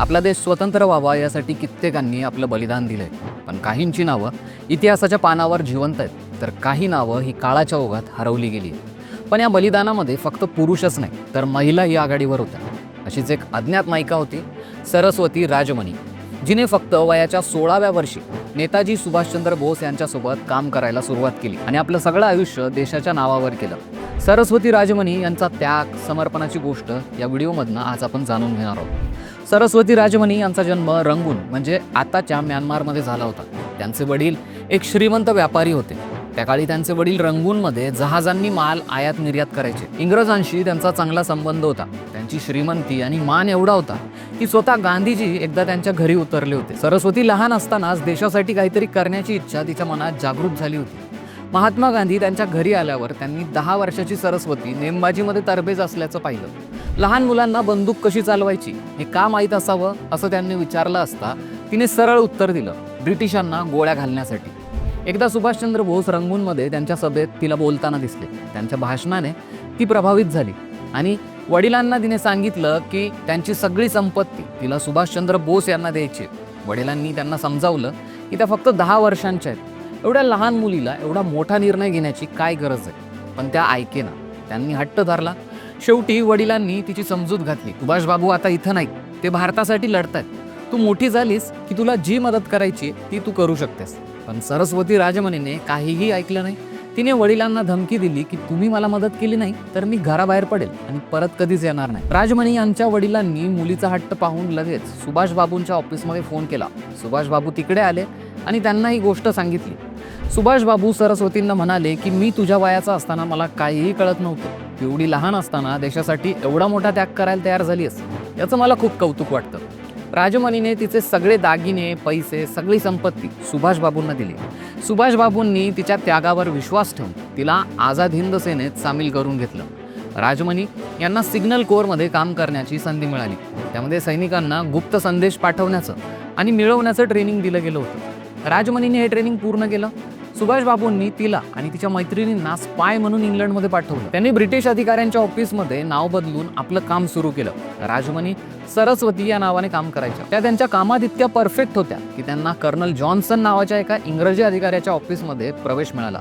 आपला देश स्वतंत्र व्हावा यासाठी कित्येकांनी आपलं बलिदान दिलंय. पण काहींची नावं इतिहासाच्या पानावर जिवंत आहेत. तर काही नावं ही काळाच्या ओघात हरवली गेली आहेत पण या बलिदानामध्ये फक्त पुरुषच नाही तर महिलाही आघाडीवर होत्या. अशीच एक अज्ञात नायिका होती सरस्वती राजमणी जिने फक्त वयाच्या सोळाव्या वर्षी नेताजी सुभाषचंद्र बोस यांच्यासोबत काम करायला सुरुवात केली आणि आपलं सगळं आयुष्य देशाच्या नावावर केलं. सरस्वती राजमणी यांचा त्याग समर्पणाची गोष्ट या व्हिडिओमधनं आज आपण जाणून घेणार आहोत. सरस्वती राजमणी यांचा जन्म रंगून म्हणजे आताच्या म्यानमारमध्ये झाला होता. त्यांचे वडील एक श्रीमंत व्यापारी होते. त्या काळी त्यांचे वडील रंगूनमध्ये जहाजांनी माल आयात निर्यात करायचे. इंग्रजांशी त्यांचा चांगला संबंध होता. त्यांची श्रीमंती आणि मान एवढा होता की स्वतः गांधीजी एकदा त्यांच्या घरी उतरले होते. सरस्वती लहान असतानाच देशासाठी काहीतरी करण्याची इच्छा तिच्या मनात जागृत झाली होती. महात्मा गांधी त्यांच्या घरी आल्यावर त्यांनी दहा वर्षाची सरस्वती नेमबाजीमध्ये तरबेज असल्याचं पाहिलं. लहान मुलांना बंदूक कशी चालवायची हे का माहीत असावं असं त्यांनी विचारलं असता तिने सरळ उत्तर दिलं ब्रिटिशांना गोळ्या घालण्यासाठी. एकदा सुभाषचंद्र बोस रंगूनमध्ये त्यांच्या सभेत तिला बोलताना दिसले. त्यांच्या भाषणाने ती प्रभावित झाली आणि वडिलांना तिने सांगितलं की त्यांची सगळी संपत्ती तिला सुभाषचंद्र बोस यांना द्यायची वडिलांनी त्यांना समजावलं की त्या फक्त दहा वर्षांच्या आहेत. एवढ्या लहान मुलीला एवढा मोठा निर्णय घेण्याची काय गरज आहे? पण त्या ऐकेना. त्यांनी हट्ट धरला. शेवटी वडिलांनी तिची समजूत घातली. सुभाष बाबू आता इथं नाही ते भारतासाठी लढतायत. तू मोठी झालीस की तुला जी मदत करायची ती तू करू शकतेस. पण सरस्वती राजमणीने काहीही ऐकलं नाही. तिने वडिलांना धमकी दिली की तुम्ही मला मदत केली नाही तर मी घराबाहेर पडेल आणि परत कधीच येणार नाही. राजमणी यांच्या वडिलांनी मुलीचा हट्ट पाहून लगेच सुभाष बाबूंच्या ऑफिसमध्ये फोन केला. सुभाष बाबू तिकडे आले आणि त्यांना ही गोष्ट सांगितली. सुभाष बाबू सरस्वतींना म्हणाले की मी तुझ्या वयाचा असताना मला काहीही कळत नव्हतं. एवढी लहान असताना देशासाठी एवढा मोठा त्याग करायला तयार झाली अस याचं मला खूप कौतुक वाटतं. राजमणीने तिचे सगळे दागिने पैसे सगळी संपत्ती सुभाष बाबूंना दिली. सुभाष बाबूंनी तिच्या त्यागावर विश्वास ठेवून तिला आझाद हिंद सेनेत सामील करून घेतलं. राजमणी यांना सिग्नल कोअरमध्ये काम करण्याची संधी मिळाली. त्यामध्ये सैनिकांना गुप्त संदेश पाठवण्याचं आणि मिळवण्याचं ट्रेनिंग दिलं गेलं होतं. राजमणीने हे ट्रेनिंग पूर्ण केलं. सुभाष बाबूंनी तिला आणि तिच्या मैत्रिणींना स्पाय म्हणून इंग्लंडमध्ये पाठवलं. त्यांनी ब्रिटिश अधिकाऱ्यांच्या ऑफिसमध्ये नाव बदलून आपलं काम सुरू केलं. राजमणी सरस्वती या नावाने काम करायच्या. त्या त्यांच्या कामात इतक्या परफेक्ट होत्या की त्यांना कर्नल जॉन्सन नावाच्या एका इंग्रजी अधिकाऱ्याच्या ऑफिसमध्ये प्रवेश मिळाला.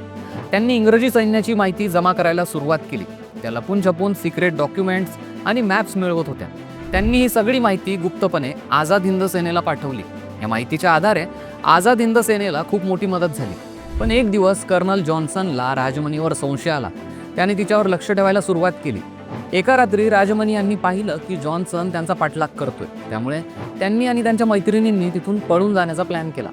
त्यांनी इंग्रजी सैन्याची माहिती जमा करायला सुरुवात केली. त्या लपून छपून सिक्रेट डॉक्युमेंट्स आणि मॅप्स मिळवत होत्या. त्यांनी ही सगळी माहिती गुप्तपणे आझाद हिंद सेनेला पाठवली. या माहितीच्या आधारे आझाद हिंद सेनेला खूप मोठी मदत झाली. पण एक दिवस कर्नल जॉन्सनला राजमणीवर संशय आला. त्याने तिच्यावर लक्ष ठेवायला सुरुवात केली. एका रात्री राजमणी यांनी पाहिलं की जॉन्सन त्यांचा पाठलाग करतोय. त्यामुळे त्यांनी आणि त्यांच्या मैत्रिणींनी तिथून पळून जाण्याचा प्लॅन केला.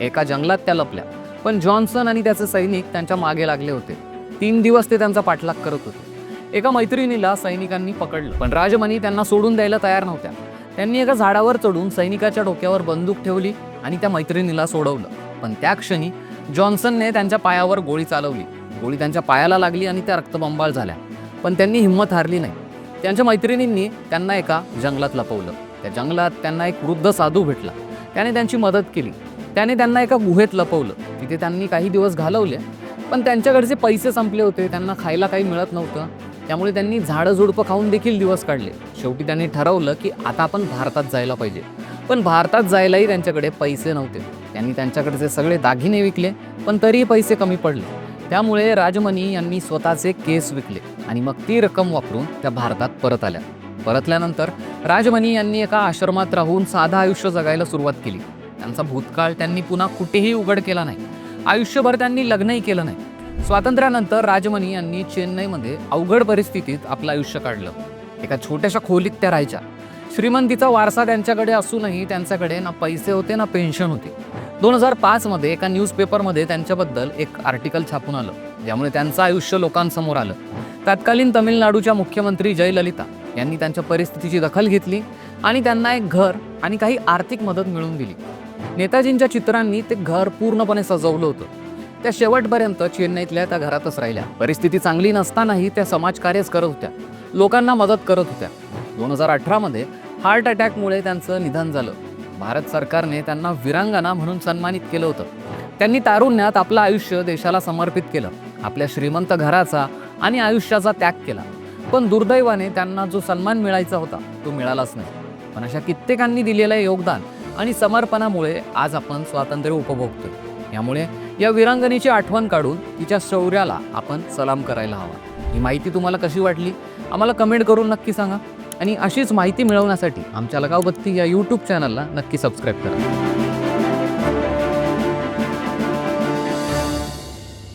एका जंगलात त्या लपल्या. पण जॉन्सन आणि त्याचे सैनिक त्यांच्या मागे लागले होते. तीन दिवस ते त्यांचा पाठलाग करत होते. एका मैत्रिणीला सैनिकांनी पकडलं. पण राजमणी त्यांना सोडून द्यायला तयार नव्हत्या. त्यांनी एका झाडावर चढून सैनिकाच्या डोक्यावर बंदूक ठेवली आणि त्या मैत्रिणीला सोडवलं. पण त्या क्षणी जॉन्सनने त्यांच्या पायावर गोळी चालवली. गोळी त्यांच्या पायाला लागली आणि त्या रक्तबंबाळ झाल्या. पण त्यांनी हिंमत हारली नाही. त्यांच्या मैत्रिणींनी त्यांना एका जंगलात लपवलं. त्या जंगलात त्यांना एक वृद्ध साधू भेटला. त्याने त्यांची मदत केली. त्याने त्यांना एका गुहेत लपवलं. तिथे त्यांनी काही दिवस घालवले पण त्यांच्याकडचे पैसे संपले होते. त्यांना खायला काही मिळत नव्हतं. त्यामुळे त्यांनी झाडं झुडपं खाऊन देखील दिवस काढले. शेवटी त्यांनी ठरवलं की आता आपण भारतात जायला पाहिजे. पण भारतात जायलाही त्यांच्याकडे पैसे नव्हते. त्यांनी त्यांच्याकडचे सगळे दागिने विकले पण तरीही पैसे कमी पडले. त्यामुळे राजमणी यांनी स्वतःचे केस विकले आणि मग ती रक्कम वापरून त्या भारतात परत आल्या. परतल्यानंतर राजमणी यांनी एका आश्रमात राहून साधं आयुष्य जगायला सुरुवात केली. त्यांचा भूतकाळ त्यांनी पुन्हा कुठेही उघड केला नाही. आयुष्यभर त्यांनी लग्नही केलं नाही. स्वातंत्र्यानंतर राजमणी यांनी चेन्नईमध्ये अवघड परिस्थितीत आपलं आयुष्य काढलं. एका छोट्याशा खोलीत त्या राहायच्या. श्रीमंतीचा वारसा त्यांच्याकडे असूनही त्यांच्याकडे ना पैसे होते ना पेन्शन होती. दोन हजार पाचमध्ये एका न्यूजपेपरमध्ये त्यांच्याबद्दल एक आर्टिकल छापून आलं. ज्यामुळे त्यांचं आयुष्य लोकांसमोर आलं. तत्कालीन तमिळनाडूच्या मुख्यमंत्री जयललिता यांनी त्यांच्या परिस्थितीची दखल घेतली आणि त्यांना एक घर आणि काही आर्थिक मदत मिळवून दिली. नेताजींच्या चित्रांनी ते घर पूर्णपणे सजवलं होतं. त्या शेवटपर्यंत चेन्नईतल्या त्या घरातच राहिल्या. परिस्थिती चांगली नसतानाही त्या समाजकार्यच करत होत्या. लोकांना मदत करत होत्या. दोन हजार अठरामध्ये हार्ट अटॅकमुळे त्यांचं निधन झालं. भारत सरकारने त्यांना विरांगणा म्हणून सन्मानित केलं होतं. त्यांनी तारुण्यात आपलं आयुष्य देशाला समर्पित केलं. आपल्या श्रीमंत घराचा आणि आयुष्याचा त्याग केला. पण दुर्दैवाने त्यांना जो सन्मान मिळायचा होता तो मिळालाच नाही. पण अशा कित्येकांनी दिलेलं योगदान आणि समर्पणामुळे आज आपण स्वातंत्र्य उपभोगतो यामुळे या विरांगणेची आठवण काढून तिच्या शौर्याला आपण सलाम करायला हवा. ही माहिती तुम्हाला कशी वाटली? आम्हाला कमेंट करून नक्की सांगा. आणि अशीच माहिती मिळवण्यासाठी आमच्या लगावबत्ती या यूट्यूब चॅनलला नक्की सबस्क्राईब करा.